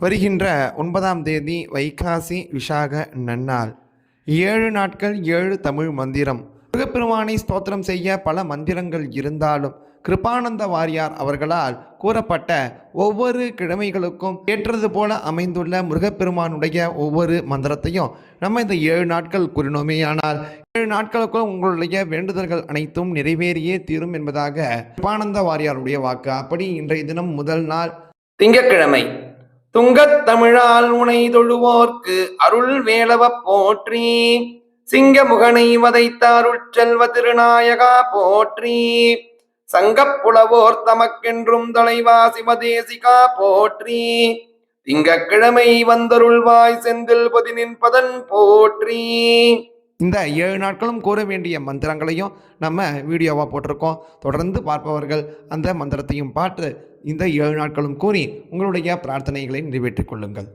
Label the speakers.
Speaker 1: வருகின்ற ஒன்பதாம் தேதி வைகாசி விஷாக நன்னாள். ஏழு நாட்கள் ஏழு தமிழ் மந்திரம். முருகப்பெருமானை ஸ்தோத்திரம் செய்ய பல மந்திரங்கள் இருந்தாலும் கிருபானந்த வாரியார் அவர்களால் கூறப்பட்ட ஒவ்வொரு கிழமைகளுக்கும் ஏற்றது போல அமைந்துள்ள முருகப்பெருமானுடைய ஒவ்வொரு மந்திரத்தையும் நம்ம இந்த ஏழு நாட்கள் கூறினோமேயானால் ஏழு நாட்களுக்குள் உங்களுடைய வேண்டுதல்கள் அனைத்தும் நிறைவேறியே தீரும் என்பதாக கிருபானந்த வாரியாருடைய வாக்கு. அப்படி இன்றைய தினம் முதல் நாள் திங்கட்கிழமை. துங்கத் தமிழால் உனை தொழுவோர்க்கு அருள் வேளவ போற்றி. சிங்க முகனை அருள் செல்வ திருநாயகா போற்றி. சங்கப்புலவோர் தமக்கென்றும் தலைவா சிவதேசிகா போற்றி. திங்கக்கிழமை வந்தருள்வாய் செந்தில் பதினின் பதன் போற்றி. இந்த ஏழு நாட்களும் கூற வேண்டிய மந்திரங்களையும் நம்ம வீடியோவாக போட்டிருக்கோம். தொடர்ந்து பார்ப்பவர்கள் அந்த மந்திரத்தையும் பார்த்து இந்த ஏழு நாட்களும் கூறி உங்களுடைய பிரார்த்தனைகளை நிறைவேற்றிக் கொள்ளுங்கள்.